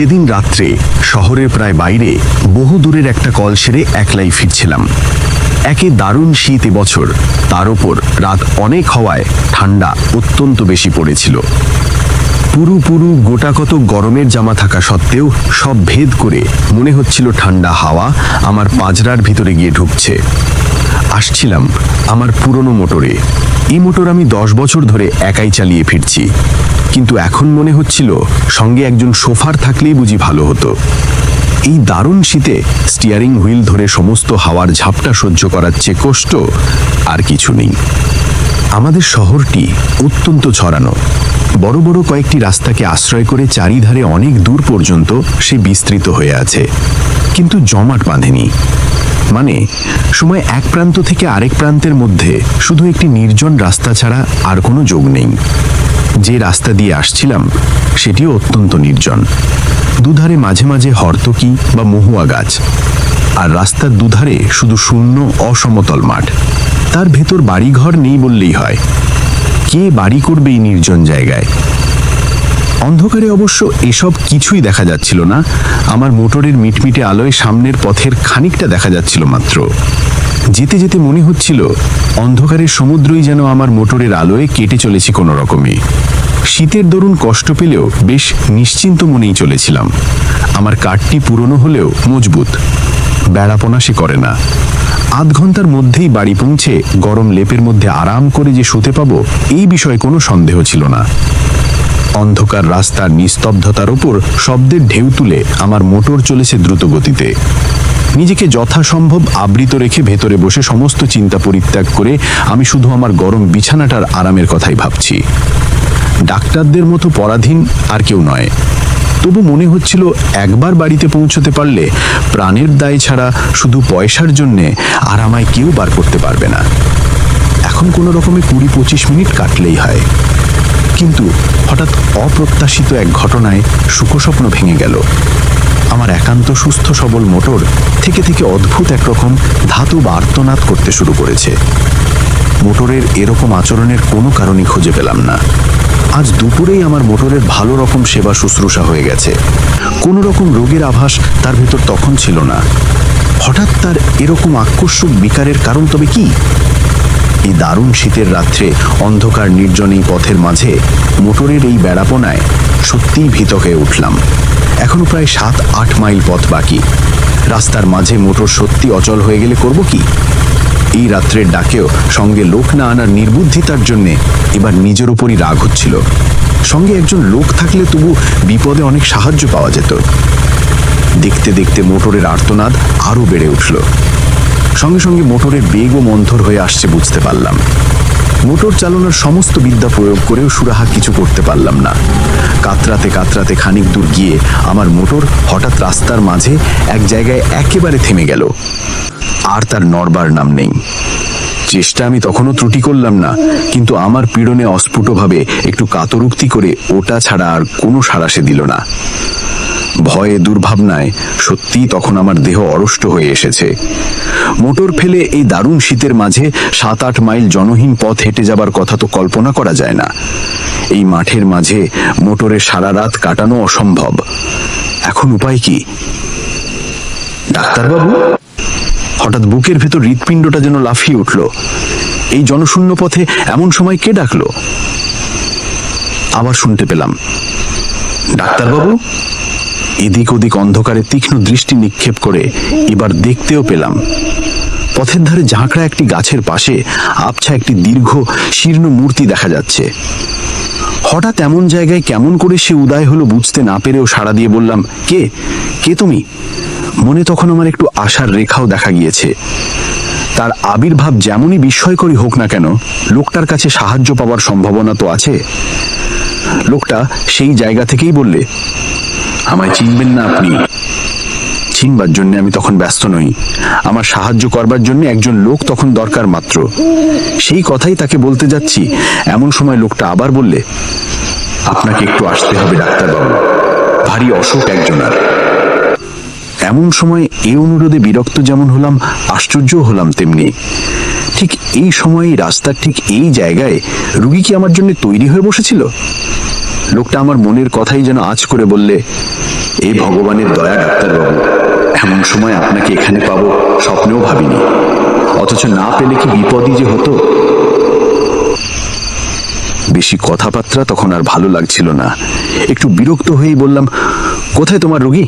সেদিন রাত্রে শহরের প্রায় বাইরে বহু দূরের একটা কল সেরে একলাই ফিরছিলাম। একে দারুণ শীত বছর তার ওপর রাত অনেক হওয়ায় ঠান্ডা অত্যন্ত বেশি পড়েছিল। পুরু পুরু গোটা কত গরমের জামা থাকা সত্ত্বেও সব ভেদ করে মনে হচ্ছিল ঠান্ডা হাওয়া আমার পাজরার ভিতরে গিয়ে ঢুকছে। আসছিলাম আমার পুরনো মোটরে। এই মোটর আমি দশ বছর ধরে একাই চালিয়ে ফিরছি। কিন্তু এখন মনে হচ্ছিল সঙ্গে একজন সোফার থাকলেই বুঝি ভালো হতো। এই দারুণ শীতে স্টিয়ারিং হুইল ধরে সমস্ত হাওয়ার ঝাপটা সহ্য করার চেয়ে কষ্ট আর কিছু নেই। আমাদের শহরটি অত্যন্ত ছড়ানো। বড় বড় কয়েকটি রাস্তাকে আশ্রয় করে চারিধারে অনেক দূর পর্যন্ত সে বিস্তৃত হয়ে আছে। কিন্তু জমাট বাঁধেনি। মানে সময় এক প্রান্ত থেকে আরেক প্রান্তের মধ্যে শুধু একটি নির্জন রাস্তা ছাড়া আর কোনো যোগ নেই। যে রাস্তা দিয়ে আসছিলাম, সেটিও অত্যন্ত নির্জন। দুধারে মাঝে মাঝে হর্তকি বা মহুয়া গাছ। আর রাস্তার দুধারে শুধু শূন্য অসমতল মাঠ। তার ভেতর বাড়িঘর নেই বললেই হয়। কে বাড়ি করবে এই নির্জন জায়গায়? অন্ধকারে অবশ্য এসব কিছুই দেখা যাচ্ছিল না। আমার মোটরের মিটমিটে আলোয় সামনের পথের খানিকটা দেখা যাচ্ছিল মাত্র। যেতে যেতে মনে হচ্ছিল অন্ধকারের সমুদ্রই যেন আমার মোটরের আলোয় কেটে চলেছি কোনো রকমে। শীতের দরুন কষ্ট পেলেও বেশ নিশ্চিন্ত মনেই চলেছিলাম। আমার কাঠটি পুরনো হলেও মজবুত। বেড়াপনা সে করে না। আধ ঘণ্টার মধ্যেই বাড়ি পৌঁছে গরম লেপের মধ্যে আরাম করে যে শুতে পাবো, এই বিষয়ে কোনো সন্দেহ ছিল না। অন্ধকার রাস্তার নিস্তব্ধতার ওপর শব্দের ঢেউ তুলে আমার মোটর চলেছে দ্রুত গতিতে নিজেকে যথাসম্ভব আবৃত রেখে ভেতরে বসে সমস্ত চিন্তা পরিত্যাগ করে আমি শুধু আমার গরম বিছানাটার আরামের কথাই ভাবছি। ডাক্তারদের মতো পরাধীন আর কেউ নয়। তবু মনে হচ্ছিল একবার বাড়িতে পৌঁছতে পারলে প্রাণের দায় ছাড়া শুধু পয়সার জন্যে আর আমায় কেউ বার করতে পারবে না। এখন কোনো রকমে কুড়ি পঁচিশ মিনিট কাটলেই হয়। কিন্তু হঠাৎ অপ্রত্যাশিত এক ঘটনায় সুখস্বপ্ন ভেঙে গেল। আমার একান্ত সুস্থ সবল মোটর থেকে থেকে অদ্ভুত একরকম ধাতু বার্তনাদ করতে শুরু করেছে। মোটরের এরকম আচরণের কোনো কারণই খুঁজে পেলাম না। আজ দুপুরেই আমার মোটরের ভালো রকম সেবা শুশ্রূষা হয়ে গেছে। কোনো রকম রোগের আভাস তার ভেতর তখন ছিল না। হঠাৎ তার এরকম আকস্মিক বিকারের কারণ তবে কি? এই দারুণ শীতের রাত্রে অন্ধকার নির্জন এই পথের মাঝে মোটরের এই বেড়াপনায় সত্যিই ভীত হয়ে উঠলাম। এখনও প্রায় সাত, আট মাইল পথ বাকি। রাস্তার মাঝে মোটর সত্যি অচল হয়ে গেলে করব কি? এই রাত্রের ডাকেও সঙ্গে লোক না আনার নির্বুদ্ধিতার জন্যে এবার নিজের উপরই রাগ হচ্ছিল। সঙ্গে একজন লোক থাকলে তবু বিপদে অনেক সাহায্য পাওয়া যেত। দেখতে দেখতে মোটরের আর্তনাদ আরও বেড়ে উঠল। সঙ্গে সঙ্গে মোটরের বেগও মন্থর হয়ে আসছে বুঝতে পারলাম। মোটর চালানোর সমস্ত বিদ্যা প্রয়োগ করেও সুরাহা কিছু করতে পারলাম না। কাতরাতে কাতরাতে খানিক দূর গিয়ে আমার মোটর হঠাৎ রাস্তার মাঝে এক জায়গায় একেবারে থেমে গেল। আর তার নড়বার নাম নেই। চেষ্টা আমি তখনও ত্রুটি করলাম না, কিন্তু আমার পীড়নে অস্ফুটভাবে একটু কাতরুক্তি করে ওটা ছাড়া আর কোনো সাড়া সে দিল না। ভয়ে দুর্ভাবনায় সত্যিই তখন আমার দেহ অরষ্ট হয়ে এসেছে। মোটর ফেলে এই দারুণ শীতের মাঝে সাত আট মাইল জনহীন পথ হেঁটে যাবার কথা তো কল্পনা করা যায় না। এই মাঠের মাঝে মোটরে সারা রাত কাটানো অসম্ভব। এখন উপায় কি? ডাক্তারবাবু? হঠাৎ বুকের ভেতর হৃৎপিণ্ডটা যেন লাফিয়ে উঠল। এই জনশূন্য পথে এমন সময় কে ডাকলো? আবার শুনতে পেলাম। ডাক্তারবাবু? এদিক ওদিক অন্ধকারে তীক্ষ্ণ দৃষ্টি নিক্ষেপ করে এবার দেখতেও পেলাম। পথের ধারে ঝাঁকড়া একটি গাছের পাশে আবছা একটি দীর্ঘ, শীর্ণ মূর্তি দেখা যাচ্ছে। হঠাৎ এমন জায়গায় কেমন করে সে উদয় হলো বুঝতে না পেরেও সাড়া দিয়ে বললাম, কে? কে তুমি? মনে তখন আমার একটু আশার রেখাও দেখা গিয়েছে। তার আবির্ভাব যেমনই বিস্ময়করই হোক না কেন, লোকটার কাছে সাহায্য পাওয়ার সম্ভাবনা তো আছে। লোকটা সেই জায়গা থেকেই বললে আমায় চিনবেন না আপনি। চিনবার জন্য আমি তখন ব্যস্ত নই। আমার সাহায্য করবার জন্য একজন লোক তখন দরকার মাত্র। সেই কথাই তাকে বলতে যাচ্ছি। এমন সময় লোকটা আবার বললে, আপনাকে একটু আসতে হবে, ডাক্তারবাবু। ভারী অসুখ একজনার। এমন সময় এই অনুরোধে বিরক্ত যেমন হলাম আশ্চর্য হলাম তেমনি। ঠিক এই সময়ে রাস্তার ঠিক এই জায়গায় রুগী কি আমার জন্য তৈরি হয়ে বসেছিল? লোকটা আমার মনের কথাই যেন আজ করে বললে, এই ভগবানের দয়া, ডাক্তারবাবু, এমন সময় আপনাকে এখানে পাবো স্বপ্নেও ভাবিনি। অথচ না পেলে কি বিপদই যে হতো? বেশি কথাবার্তা তখন আর ভালো লাগছিল না। একটু বিরক্ত হয়েই বললাম, কোথায় তোমার রোগী?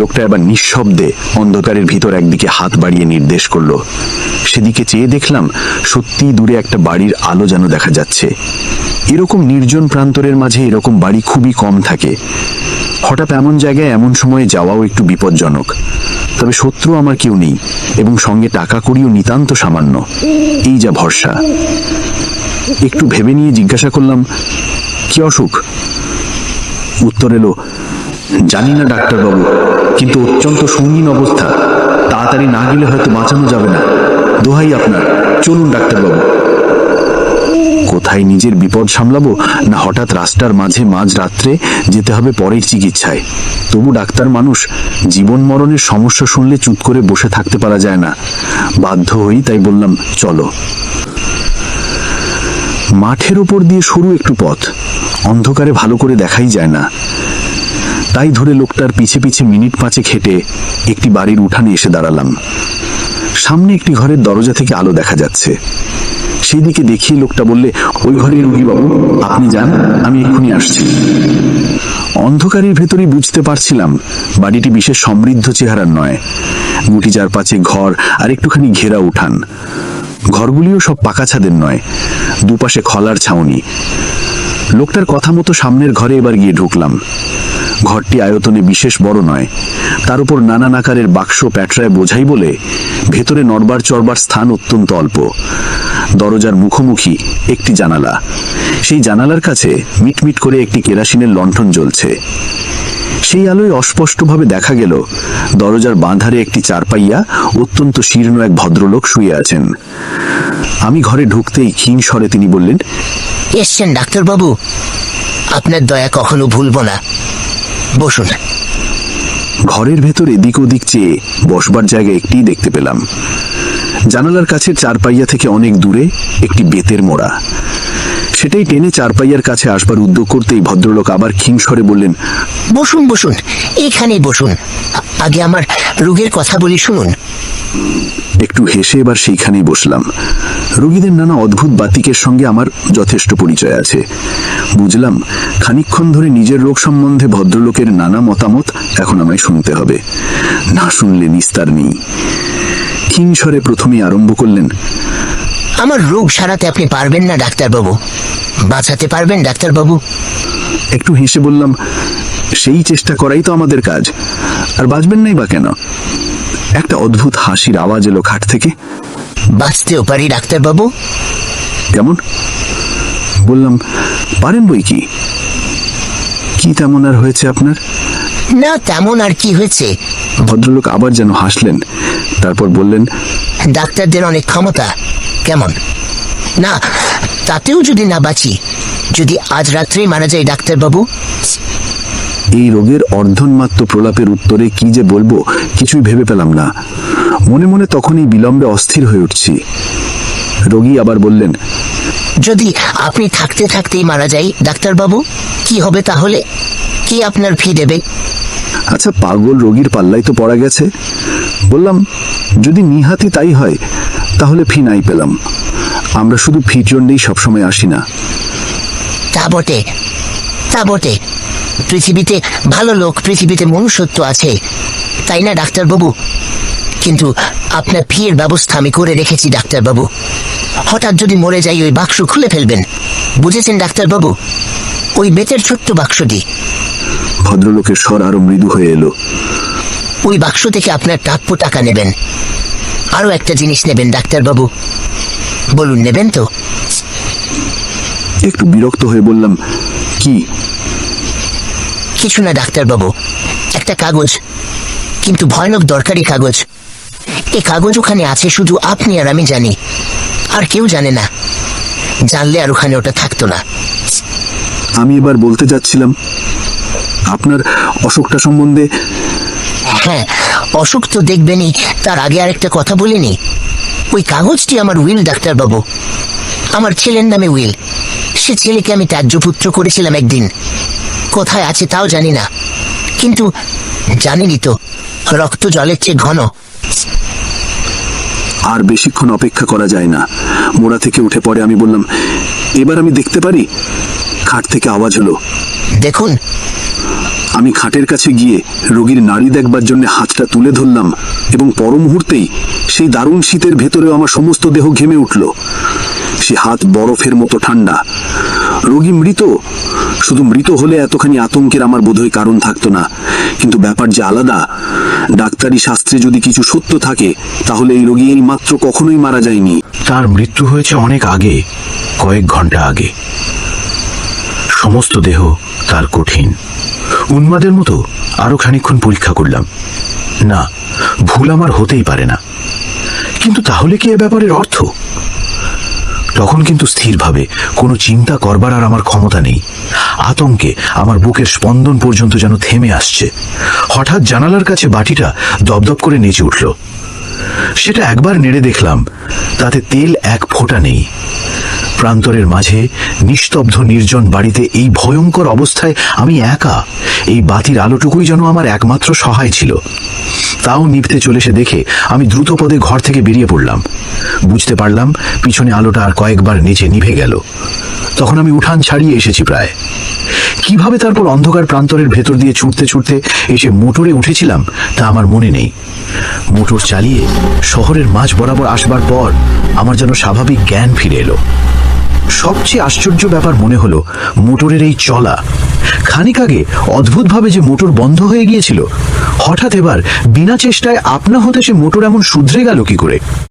লোকটা এবার নিঃশব্দে অন্ধকারের ভিতর একদিকে হাত বাড়িয়ে নির্দেশ করল। সেদিকে চেয়ে দেখলাম সত্যি দূরে একটা বাড়ির আলো যেন দেখা যাচ্ছে। এরকম নির্জন প্রান্তরের মাঝে এরকম বাড়ি খুবই কম থাকে। হঠাৎ এমন জায়গায় এমন সময়ে যাওয়াও একটু বিপজ্জনক। তবে শত্রু আমার কেউ নেই এবং সঙ্গে টাকা কড়িও নিতান্ত সামান্য। এই যা ভরসা। একটু ভেবে নিয়ে জিজ্ঞাসা করলাম, কি অসুখ? উত্তর এলো, জানি না, ডাক্তারবাবু, কিন্তু অত্যন্ত সঙ্গীন অবস্থা। তাড়াতাড়ি না গেলে হয়তো বাঁচানো যাবে না। দোহাই আপনার। চলুন, ডাক্তারবাবু। কোথায় নিজের বিপদ সামলাবো? না হঠাৎ রাস্তার মাঝে মাঝ রাত্রে যেতে হবে পরের চিকিৎসায়? তবু ডাক্তার মানুষ, জীবন মরণের সমস্যা শুনলে চুপ করে বসে থাকতে পারা যায় না। বাধ্য হই তাই বললাম, চলো। মাঠের ওপর দিয়ে সরু একটু পথ। অন্ধকারে ভালো করে দেখাই যায় না। তাই ধরে লোকটার পিছে পিছে মিনিট পাঁচে খেটে একটি বাড়ির উঠানে এসে দাঁড়ালাম। সামনে একটি ঘরের দরজা থেকে আলো দেখা যাচ্ছে। সেই দিকে দেখিয়ে লোকটা বললে, ওই ঘরে রুগী বাবু, আপনি যান, আমি এক্ষুনি আসছি। অন্ধকারের ভেতরেই বুঝতে পারছিলাম বাড়িটি বিশেষ সমৃদ্ধ চেহারার নয়। গুটি চারপাচে ঘর আর একটুখানি ঘেরা উঠান। ঘরগুলিও সব পাকা ছাদের নয়, দুপাশে খলার ছাউনি। লোকটার কথা মতো সামনের ঘরে এবার গিয়ে ঢুকলাম। ঘরটি আয়তনে বিশেষ বড় নয়। তার উপর নানান আকারের বাক্স প্যাটরায় বোঝাই বলে ভেতরে নড়বার চড়বার স্থান অত্যন্ত অল্প। দরজার মুখোমুখি একটি জানালা। সেই জানালার কাছে মিটমিট করে একটি কেরাসিনের লণ্ঠন জ্বলছে। সেই আলোয় অস্পষ্টভাবে দেখা গেল, দরজার বাঁধারে একটি চারপাইয়া অত্যন্ত শীর্ণ এক ভদ্রলোক শুয়ে আছেন। আমি ঘরে ঢুকতেই ক্ষীণ স্বরে তিনি বললেন, এসছেন ডাক্তারবাবু। আপনার দয়া কখনো ভুলবো না। বসুন। ঘরের ভেতর এদিক ওদিক চেয়ে বসবার জায়গা একটি দেখতে পেলাম। জানালার কাছে চারপাইয়া থেকে অনেক দূরে একটি বেতের মোড়া। সেটাই টেনে চারপাইয়ার কাছে আসবার উদ্যোগ করতেই ভদ্রলোক আবার ক্ষীণস্বরে বললেন বসুন বসুন এখানেই বসুন। আগে আমার রোগের কথা বলি শুনুন। একটু হেসে এবার সেইখানেই বসলাম। রোগীদের নানা অদ্ভুত বাতিকের সঙ্গে আমার যথেষ্ট পরিচয় আছে। বুঝলাম খানিকক্ষণ ধরে নিজের রোগ সম্বন্ধে ভদ্রলোকের নানা মতামত এখন আমায় শুনতে হবে। না শুনলে নিস্তার নেই। ক্ষীণস্বরে প্রথমেই আরম্ভ করলেন আমার রোগ সারাতে আপনি পারবেন না ডাক্তারবাবু। বাঁচাতে পারবেন ডাক্তারবাবু। একটু হেসে বললাম সেই চেষ্টা করাই তো আমাদের কাজ। আর বাঁচবেন নাই বা কেন? একটা অদ্ভুত হাসির আওয়াজ এলো খাট থেকে। বাঁচতেও পারি ডাক্তারবাবু। কেমন? বললাম পারেন বই কি? কি তেমন আর হয়েছে আপনার? না তেমন আর কি হয়েছে? ভদ্রলোক আবার যেন হাসলেন তারপর বললেন ডাক্তারদের অনেক ক্ষমতা। কেমন? না তাতেও যদি না বাঁচি যদি আজ রাত্রেই মারা যায় ডাক্তারবাবু? এই রোগের অর্ধন্মাত্র প্রলাপের উত্তরে কি যে বলব কিছুই ভেবে পেলাম না। মনে মনে তখনই বিলম্বে অস্থির হয়ে উঠছি। রোগী আবার বললেন যদি আপনি থাকতে থাকতেই মারা যাই ডাক্তারবাবু কি হবে তাহলে? কি আপনার ফি দেবে? আচ্ছা পাগল রোগীর পাল্লাই তো পড়া গেছে। বললাম যদি নিহাতি তাই হয় তাহলে ফি নাই পেলাম। আমরা শুধু ফির জন্যেই সবসময় আসি না। তা বটে তা বটে। পৃথিবীতে ভালো লোক পৃথিবীতে মনুষ্যত্ব আছে তাই না ডাক্তারবাবু? কিন্তু আপনার ফিয়ের ব্যবস্থা আমি করে রেখেছি ডাক্তারবাবু। হঠাৎ যদি মরে যাই ওই বাক্স খুলে ফেলবেন। বুঝেছেন ডাক্তারবাবু? ওই বেতের ছোট্ট বাক্সটি। ভদ্রলোকের স্বর আরও মৃদু হয়ে এলো। ওই বাক্স থেকে আপনার প্রাপ্য টাকা নেবেন। আরও একটা জিনিস নেবেন ডাক্তারবাবু। বলুন নেবেন তো। একটু বিরক্ত হয়ে বললাম কি? কিছু না ডাক্তারবাবু। একটা কাগজ। কিন্তু ভয়ানক দরকারি কাগজ। এই কাগজ ওখানে আছে শুধু আপনি আর আমি জানি। আর কেউ জানে না। জানলে আর ওখানে ওটা থাকতো না। আমি এবার বলতে যাচ্ছিলাম আপনার অসুখটা সম্বন্ধে হ্যাঁ অসুখ তো দেখবেনই। তার আগে আরেকটা কথা বলিনি ওই কাগজটি আমার উইল ডাক্তারবাবু। আমার ছেলের নামে উইল। সে ছেলেকে আমি ত্যায্য পুত্র করেছিলাম একদিন। কোথায় আছে তাও জানি না। কিন্তু জানেনই তো রক্ত জলের চেয়ে ঘন। আর বেশিক্ষণ অপেক্ষা করা যায় না। মোড়া থেকে উঠে পড়ে আমি বললাম এবার আমি দেখতে পারি? খাট থেকে আওয়াজ হলো দেখুন আমি খাটের কাছে গিয়ে রোগীর নাড়ি দেখবার জন্য হাতটা তুলে ধরলাম এবং পর মুহূর্তেই সেই দারুণ শীতের ভেতরেও আমার সমস্ত দেহ ঘেমে উঠল। সে হাত বরফের মতো ঠান্ডা। রোগী মৃত? শুধু মৃত হলে এতখানি আতঙ্কের আমার বোধহয় কারণ থাকতো না। কিন্তু ব্যাপার যে আলাদা, ডাক্তারি শাস্ত্রে যদি কিছু সত্য থাকে, তাহলে এই রোগী এই মাত্র কখনোই মারা যায়নি। তার মৃত্যু হয়েছে অনেক আগে, কয়েক ঘণ্টা আগে। সমস্ত দেহ তার কঠিন। উন্মাদের মতো আরও খানিকক্ষণ পরীক্ষা করলাম। না, ভুল আমার হতেই পারে না। কিন্তু তাহলে কি এ ব্যাপারের অর্থ? তখন কিন্তু স্থিরভাবে কোনো চিন্তা করবার আর আমার ক্ষমতা নেই। আতঙ্কে আমার বুকের স্পন্দন পর্যন্ত যেন থেমে আসছে। হঠাৎ জানালার কাছে বাটিটা দপদপ করে নেচে উঠল। সেটা একবার নেড়ে দেখলাম, তাতে তেল এক ফোঁটা নেই। প্রান্তরের মাঝে নিস্তব্ধ নির্জন বাড়িতে এই ভয়ঙ্কর অবস্থায় আমি একা এই বাতির আলোটুকুই যেন আমার একমাত্র সহায় ছিল। তাও নিভতে চলেছে দেখে আমি দ্রুত পদে ঘর থেকে বেরিয়ে পড়লাম। বুঝতে পারলাম পিছনে আলোটা আর কয়েকবার নিচে নিভে গেল। তখন আমি উঠান ছাড়িয়ে এসেছি প্রায়। কীভাবে তারপর অন্ধকার প্রান্তরের ভেতর দিয়ে ছুটতে ছুটতে এসে মোটরে উঠেছিলাম, তা আমার মনে নেই। মোটর চালিয়ে শহরের মাঝ বরাবর আসবার পর আমার যেন স্বাভাবিক জ্ঞান ফিরে এলো। সবচেয়ে আশ্চর্য ব্যাপার মনে হলো, মোটরের এই চলা। খানিক আগে অদ্ভুতভাবে যে মোটর বন্ধ হয়ে গিয়েছিল, হঠাৎ এবার বিনা চেষ্টায় আপনা হতে সে মোটর এমন শুধরে গেল কি করে?